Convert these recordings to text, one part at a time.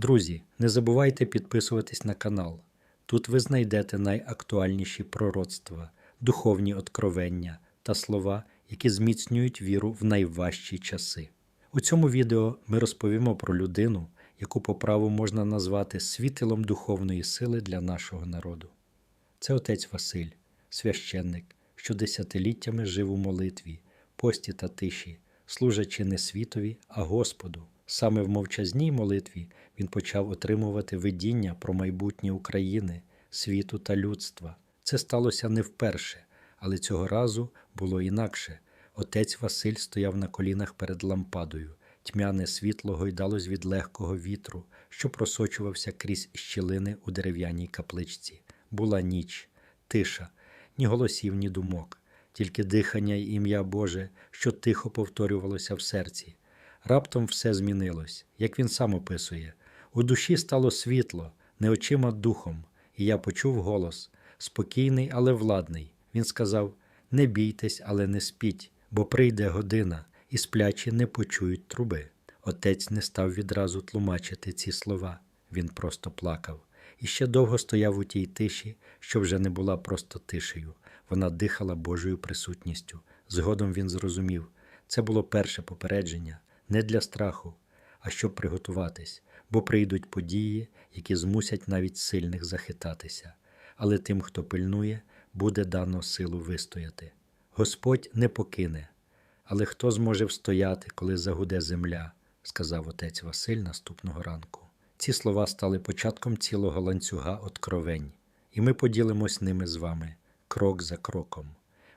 Друзі, не забувайте підписуватись на канал. Тут ви знайдете найактуальніші пророцтва, духовні откровення та слова, які зміцнюють віру в найважчі часи. У цьому відео ми розповімо про людину, яку по праву можна назвати світилом духовної сили для нашого народу. Це отець Василь, священник, що десятиліттями жив у молитві, пості та тиші, служачи не світові, а Господу. Саме в мовчазній молитві він почав отримувати видіння про майбутнє України, світу та людства. Це сталося не вперше, але цього разу було інакше. Отець Василь стояв на колінах перед лампадою. Тьмяне світло гойдалось від легкого вітру, що просочувався крізь щілини у дерев'яній капличці. Була ніч, тиша, ні голосів, ні думок, тільки дихання й ім'я Боже, що тихо повторювалося в серці. Раптом все змінилось, як він сам описує. У душі стало світло, не очима духом, і я почув голос спокійний, але владний. Він сказав: Не бійтесь, але не спіть, бо прийде година, і сплячі не почують труби. Отець не став відразу тлумачити ці слова, він просто плакав. І ще довго стояв у тій тиші, що вже не була просто тишею. Вона дихала Божою присутністю. Згодом він зрозумів, це було перше попередження не для страху, а щоб приготуватись, бо прийдуть події, які змусять навіть сильних захитатися. Але тим, хто пильнує, буде дано силу вистояти. Господь не покине, але хто зможе встояти, коли загуде земля, сказав отець Василь наступного ранку. Ці слова стали початком цілого ланцюга откровень, і ми поділимось ними з вами крок за кроком.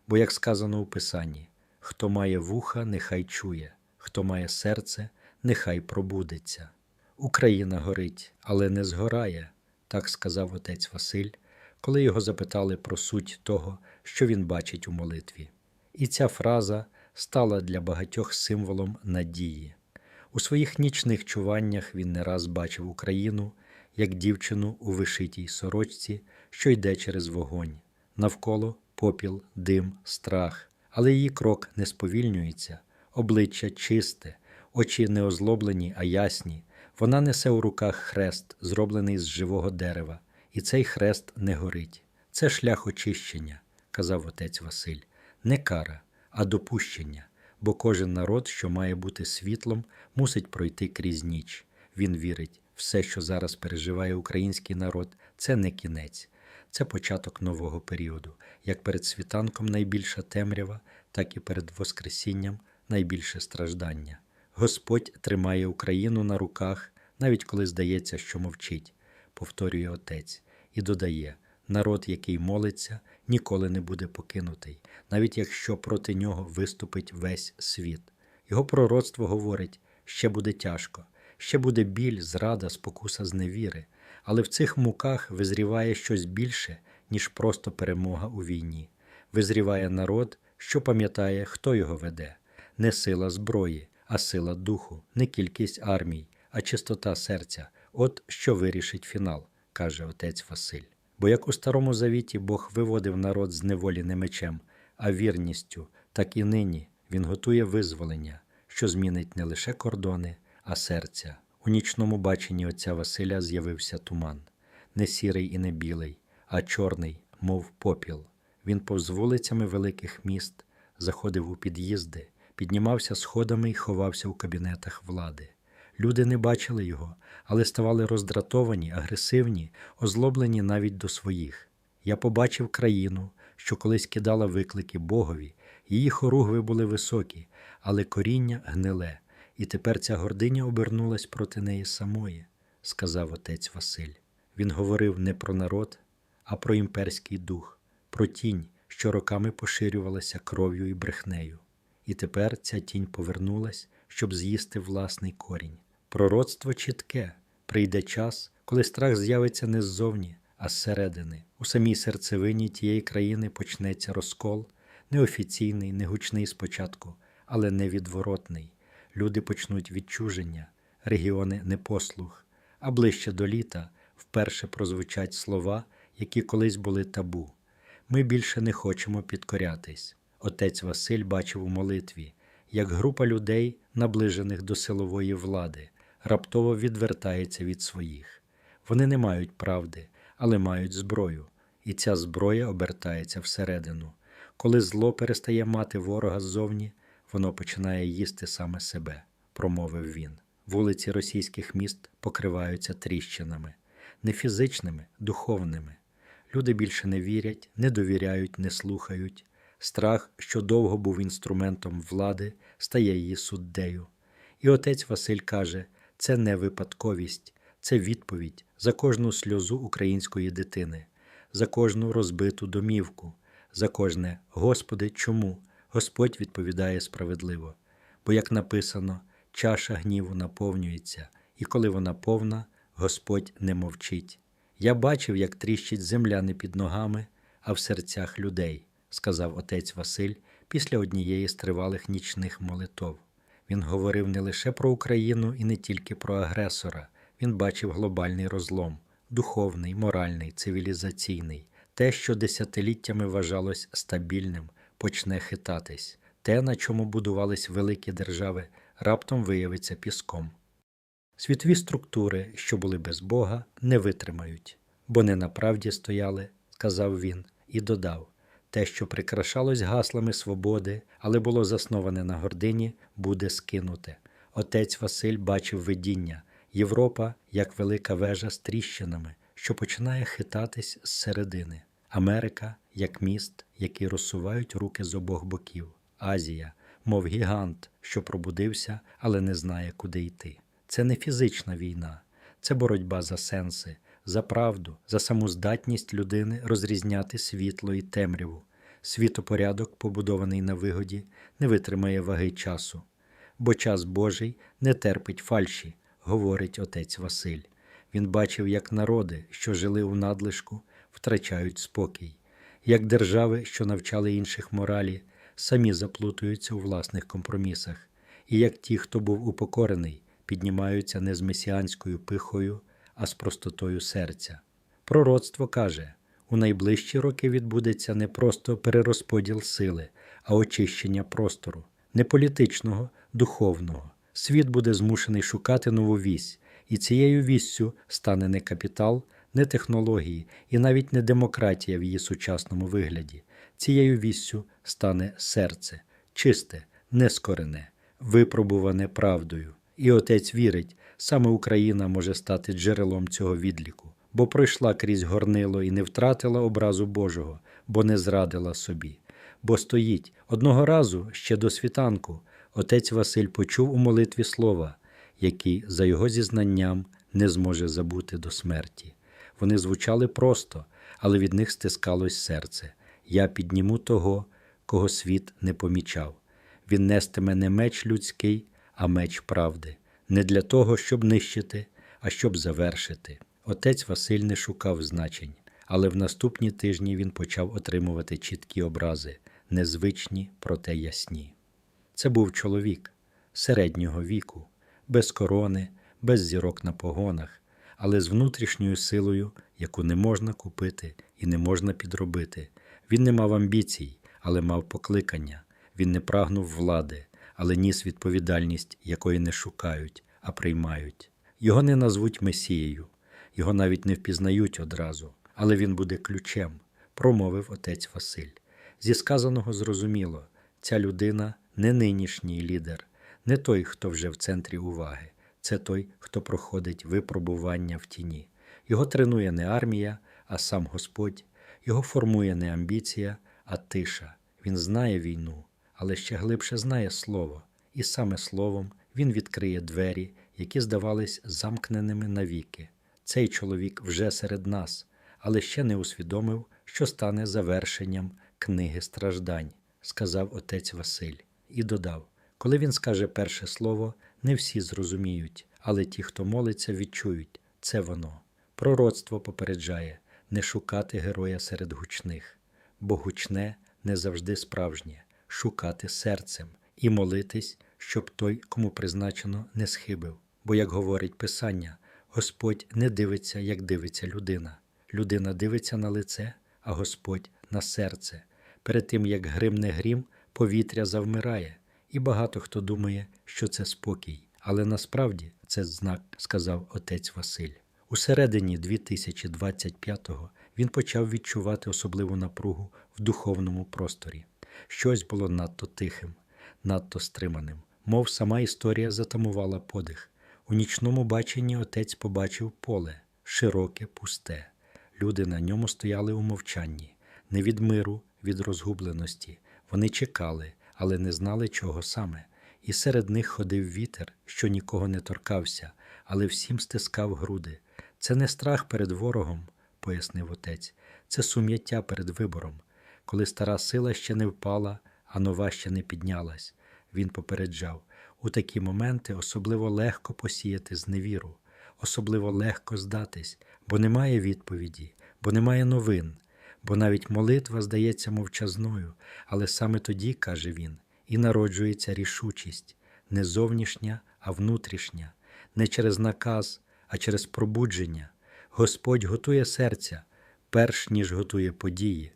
Бо, як сказано у Писанні, хто має вуха, нехай чує, хто має серце, нехай пробудеться. Україна горить, але не згорає, так сказав отець Василь, коли його запитали про суть того, що він бачить у молитві. І ця фраза стала для багатьох символом надії. У своїх нічних чуваннях він не раз бачив Україну як дівчину у вишитій сорочці, що йде через вогонь. Навколо попіл, дим, страх, але її крок не сповільнюється, обличчя чисте, очі не озлоблені, а ясні. Вона несе у руках хрест, зроблений з живого дерева, і цей хрест не горить. Це шлях очищення, казав отець Василь, не кара, а допущення, бо кожен народ, що має бути світлом, мусить пройти крізь ніч. Він вірить, все, що зараз переживає український народ, це не кінець, це початок нового періоду. Як перед світанком найбільша темрява, так і перед Воскресінням найбільше страждання. Господь тримає Україну на руках, навіть коли здається, що мовчить, повторює отець, і додає: народ, який молиться, ніколи не буде покинутий, навіть якщо проти нього виступить весь світ. Його пророцтво говорить: ще буде тяжко, ще буде біль, зрада, спокуса зневіри, але в цих муках визріває щось більше, ніж просто перемога у війні. Визріває народ, що пам'ятає, хто його веде, не сила зброї, а сила духу, не кількість армій, а чистота серця. От що вирішить фінал, каже отець Василь. Бо як у Старому Завіті Бог виводив народ з неволі не мечем, а вірністю, так і нині Він готує визволення, що змінить не лише кордони, а серця. У нічному баченні отця Василя з'явився туман, не сірий і не білий, а чорний, мов попіл. Він повз вулицями великих міст, заходив у під'їзди, піднімався сходами і ховався у кабінетах влади. Люди не бачили його, але ставали роздратовані, агресивні, озлоблені навіть до своїх. Я побачив країну, що колись кидала виклики Богові, її хоругви були високі, але коріння гниле, і тепер ця гординя обернулась проти неї самої, сказав отець Василь. Він говорив не про народ, а про імперський дух, про тінь, що роками поширювалася кров'ю і брехнею. І тепер ця тінь повернулась, щоб з'їсти власний корінь. Пророцтво чітке прийде час, коли страх з'явиться не ззовні, а зсередини. У самій серцевині тієї країни почнеться розкол, неофіційний, не гучний спочатку, але невідворотний. Люди почнуть відчуження, регіони непослух, а ближче до літа вперше прозвучать слова, які колись були табу. Ми більше не хочемо підкорятись. Отець Василь бачив у молитві, як група людей, наближених до силової влади, раптово відвертається від своїх. Вони не мають правди, але мають зброю, і ця зброя обертається всередину. Коли зло перестає мати ворога ззовні, воно починає їсти саме себе, промовив він. Вулиці російських міст покриваються тріщинами, не фізичними, духовними. Люди більше не вірять, не довіряють, не слухають. Страх, що довго був інструментом влади, стає її суддею. І отець Василь каже: це не випадковість, це відповідь за кожну сльозу української дитини, за кожну розбиту домівку, за кожне Господи, чому? Господь відповідає справедливо. Бо, як написано, чаша гніву наповнюється, і коли вона повна, Господь не мовчить. Я бачив, як тріщить земля не під ногами, а в серцях людей, сказав отець Василь після однієї з тривалих нічних молитов. Він говорив не лише про Україну і не тільки про агресора, він бачив глобальний розлом, духовний, моральний, цивілізаційний, те, що десятиліттями вважалось стабільним, почне хитатись, те, на чому будувались великі держави, раптом виявиться піском. Світові структури, що були без Бога, не витримають, бо не на правді стояли, сказав він, і додав те, що прикрашалось гаслами свободи, але було засноване на гордині, буде скинуте. Отець Василь бачив видіння Європа як велика вежа з тріщинами, що починає хитатись зсередини. Америка як міст, який розсувають руки з обох боків. Азія, мов гігант, що пробудився, але не знає, куди йти. Це не фізична війна, це боротьба за сенси, за правду, за саму здатність людини розрізняти світло і темряву. Світопорядок, побудований на вигоді, не витримає ваги часу, бо час Божий не терпить фальші, говорить отець Василь. Він бачив, як народи, що жили у надлишку, втрачають спокій, як держави, що навчали інших моралі, самі заплутуються у власних компромісах, і як ті, хто був упокорений, піднімаються не з месіанською пихою, а з простотою серця. Пророцтво каже: у найближчі роки відбудеться не просто перерозподіл сили, а очищення простору, не політичного, духовного. Світ буде змушений шукати нову вісь, і цією віссю стане не капітал, не технології і навіть не демократія в її сучасному вигляді. Цією віссю стане серце, чисте, нескорене, випробуване правдою. І отець вірить, саме Україна може стати джерелом цього відліку, бо пройшла крізь горнило і не втратила образу Божого, бо не зрадила собі. Бо стоїть одного разу ще до світанку, отець Василь почув у молитві слова, які, за його зізнанням, не зможе забути до смерті. Вони звучали просто, але від них стискалось серце. Я підніму того, кого світ не помічав. Він нестиме не меч людський, а меч правди, не для того, щоб нищити, а щоб завершити. Отець Василь не шукав значень, але в наступні тижні він почав отримувати чіткі образи, незвичні, проте ясні. Це був чоловік середнього віку, без корони, без зірок на погонах, але з внутрішньою силою, яку не можна купити і не можна підробити. Він не мав амбіцій, але мав покликання. Він не прагнув влади, але ніс відповідальність, якої не шукають, а приймають. Його не назвуть Месією, його навіть не впізнають одразу, але він буде ключем, промовив отець Василь. Зі сказаного зрозуміло, ця людина не нинішній лідер, не той, хто вже в центрі уваги, це той, хто проходить випробування в тіні. Його тренує не армія, а сам Господь, його формує не амбіція, а тиша. Він знає війну, але ще глибше знає слово, і саме словом він відкриє двері, які здавались замкненими навіки. Цей чоловік вже серед нас, але ще не усвідомив, що стане завершенням книги страждань, сказав отець Василь, і додав: коли він скаже перше слово, не всі зрозуміють, але ті, хто молиться, відчують це воно. Пророцтво попереджає не шукати героя серед гучних, бо гучне не завжди справжнє, шукати серцем і молитись, щоб той, кому призначено, не схибив. Бо, як говорить Писання, Господь не дивиться, як дивиться людина. Людина дивиться на лице, а Господь на серце. Перед тим, як гримне грім, повітря завмирає, і багато хто думає, що це спокій, Але насправді це знак, сказав отець Василь. У середині 2025-го він почав відчувати особливу напругу в духовному просторі. Щось було надто тихим, надто стриманим, мов сама історія затамувала подих. У нічному баченні отець побачив поле, широке, пусте. Люди на ньому стояли у мовчанні, не від миру, від розгубленості. Вони чекали, але не знали, чого саме. І серед них ходив вітер, що нікого не торкався, але всім стискав груди. Це не страх перед ворогом, пояснив отець, це сум'яття перед вибором. Коли стара сила ще не впала, а нова ще не піднялась. Він попереджав у такі моменти особливо легко посіяти зневіру, особливо легко здатись, бо немає відповіді, бо немає новин, бо навіть молитва здається мовчазною, але саме тоді, каже він, і народжується рішучість, не зовнішня, а внутрішня, не через наказ, а через пробудження. Господь готує серця, перш ніж готує події,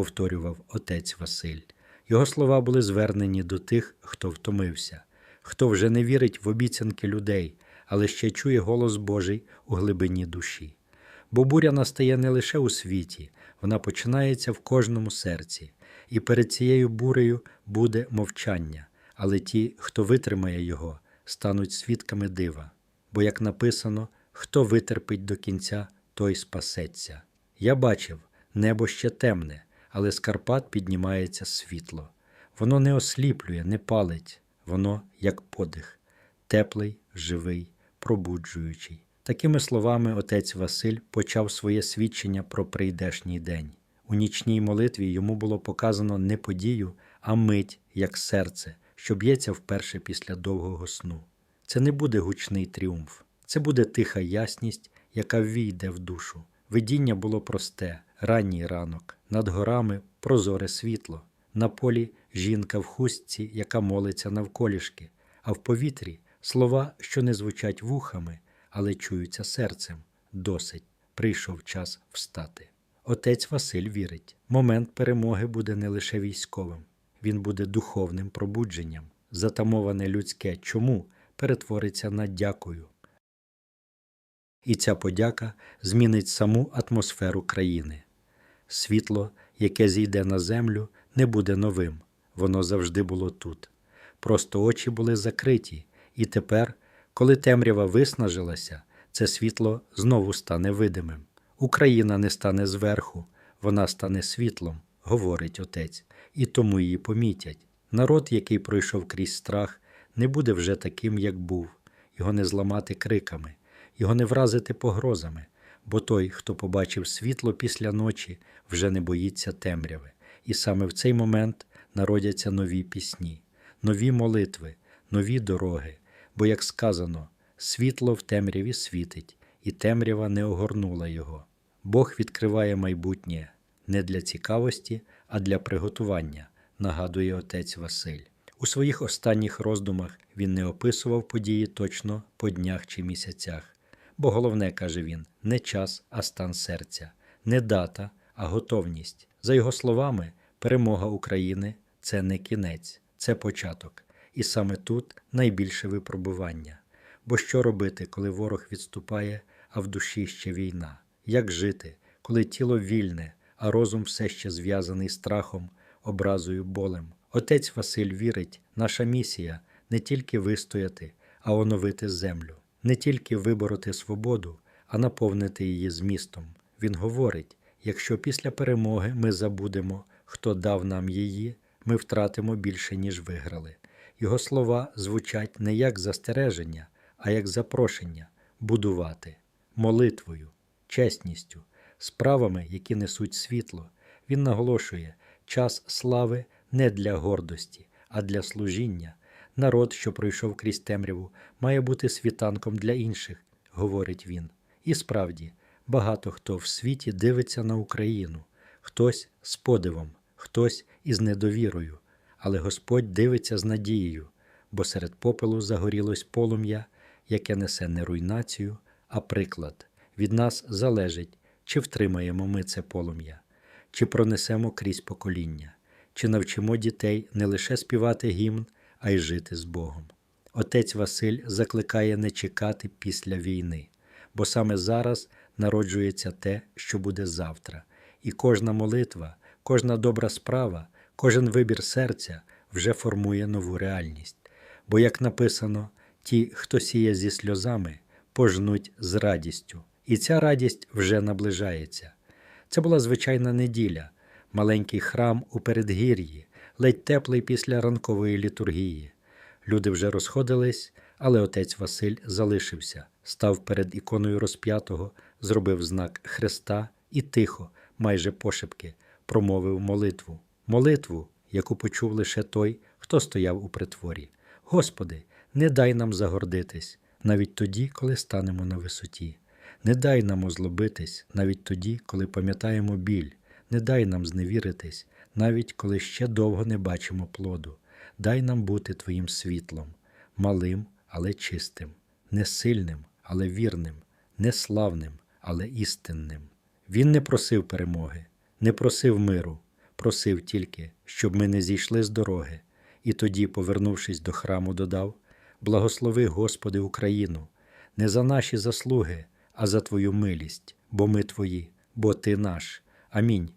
повторював отець Василь. Його слова були звернені до тих, хто втомився, хто вже не вірить в обіцянки людей, але ще чує голос Божий у глибині душі. Бо буря настає не лише у світі, вона починається в кожному серці, і перед цією бурею буде мовчання, але ті, хто витримає його, стануть свідками дива. Бо, як написано, хто витерпить до кінця, той спасеться. Я бачив, небо ще темне, але з Карпат піднімається світло. Воно не осліплює, не палить, воно як подих, теплий, живий, пробуджуючий. Такими словами отець Василь почав своє свідчення про прийдешній день. У нічній молитві йому було показано не подію, а мить, як серце, що б'ється вперше після довгого сну. Це не буде гучний тріумф, це буде тиха ясність, яка ввійде в душу. Видіння було просте, ранній ранок, над горами прозоре світло, на полі жінка в хустці, яка молиться навколішки, а в повітрі слова, що не звучать вухами, але чуються серцем. Досить, прийшов час встати. Отець Василь вірить, момент перемоги буде не лише військовим, він буде духовним пробудженням. Затамоване людське чому перетвориться на дякую. І ця подяка змінить саму атмосферу країни. Світло, яке зійде на землю, не буде новим, воно завжди було тут. Просто очі були закриті, і тепер, коли темрява виснажилася, це світло знову стане видимим. Україна не стане зверху, вона стане світлом, говорить отець, і тому її помітять. Народ, який пройшов крізь страх, не буде вже таким, як був, його не зламати криками, його не вразити погрозами, бо той, хто побачив світло після ночі, вже не боїться темряви. І саме в цей момент народяться нові пісні, нові молитви, нові дороги, бо, як сказано, світло в темряві світить, і темрява не огорнула його. Бог відкриває майбутнє не для цікавості, а для приготування, нагадує отець Василь. У своїх останніх роздумах він не описував події точно по днях чи місяцях. Бо головне, каже він, не час, а стан серця, не дата, а готовність. За його словами, перемога України це не кінець, це початок. І саме тут найбільше випробування. Бо що робити, коли ворог відступає, а в душі ще війна? Як жити, коли тіло вільне, а розум все ще зв'язаний страхом, образою, болем? Отець Василь вірить, наша місія не тільки вистояти, а оновити землю, не тільки вибороти свободу, а наповнити її змістом. Він говорить: якщо після перемоги ми забудемо, хто дав нам її, ми втратимо більше, ніж виграли. Його слова звучать не як застереження, а як запрошення будувати молитвою, чесністю, справами, які несуть світло. Він наголошує, час слави не для гордості, а для служіння. Народ, що пройшов крізь темряву, має бути світанком для інших, говорить він. І справді, багато хто в світі дивиться на Україну, хтось з подивом, хтось із недовірою, але Господь дивиться з надією, бо серед попелу загорілось полум'я, яке несе не руйнацію, а приклад. Від нас залежить, чи втримаємо ми це полум'я, чи пронесемо крізь покоління, чи навчимо дітей не лише співати гімн, а й жити з Богом. Отець Василь закликає не чекати після війни, бо саме зараз народжується те, що буде завтра, і кожна молитва, кожна добра справа, кожен вибір серця вже формує нову реальність. Бо, як написано, ті, хто сіє зі сльозами, пожнуть з радістю, і ця радість вже наближається. Це була звичайна неділя, маленький храм у передгір'ї, ледь теплий після ранкової літургії. Люди вже розходились, але отець Василь залишився, став перед іконою розп'ятого, зробив знак хреста і тихо, майже пошепки, промовив молитву. Молитву, яку почув лише той, хто стояв у притворі. Господи, не дай нам загордитись, навіть тоді, коли станемо на висоті. Не дай нам озлобитись, навіть тоді, коли пам'ятаємо біль. Не дай нам зневіритись, навіть коли ще довго не бачимо плоду. Дай нам бути Твоїм світлом, малим, але чистим, не сильним, але вірним, не славним, але істинним. Він не просив перемоги, не просив миру, просив тільки, щоб ми не зійшли з дороги, і тоді, повернувшись до храму, додав: Благослови, Господи, Україну, не за наші заслуги, а за Твою милість, бо ми Твої, бо Ти наш. Амінь.